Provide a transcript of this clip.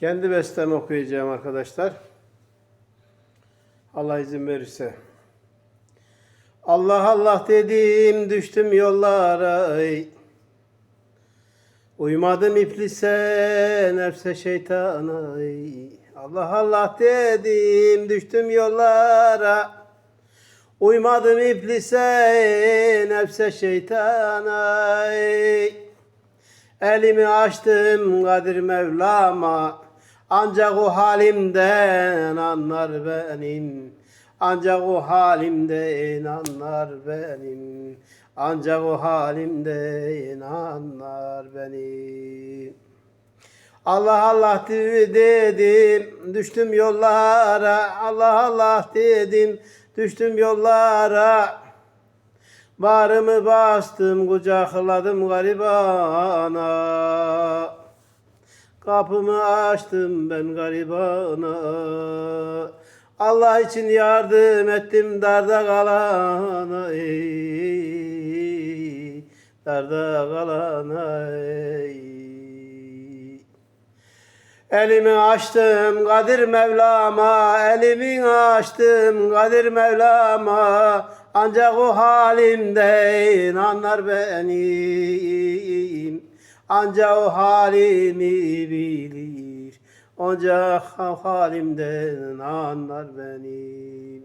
Kendi bestemi okuyacağım arkadaşlar. Allah izin verirse. Allah Allah dedim düştüm yollara. ey. Uymadım iblise nefse şeytana. ey. Allah Allah dedim düştüm yollara. Uymadım iblise nefse şeytana. ey. Elimi açtım Kadir Mevlam'a. Ancak o halimden anlar benim. Ancak o halimden anlar benim. Ancak o halimden anlar benim. Allah Allah dedim düştüm yollara. Allah Allah dedim düştüm yollara Varımı bastım kucakladım garibana Kapımı açtım ben garibana Allah için yardım ettim darda kalana ey, Darda kalana ey. Elimi açtım Kadir Mevlam'a, elimi açtım Kadir Mevlam'a. Ancak o halimden anlar benim. Ancak o halimi bilir. Ancak halimden anlar beni.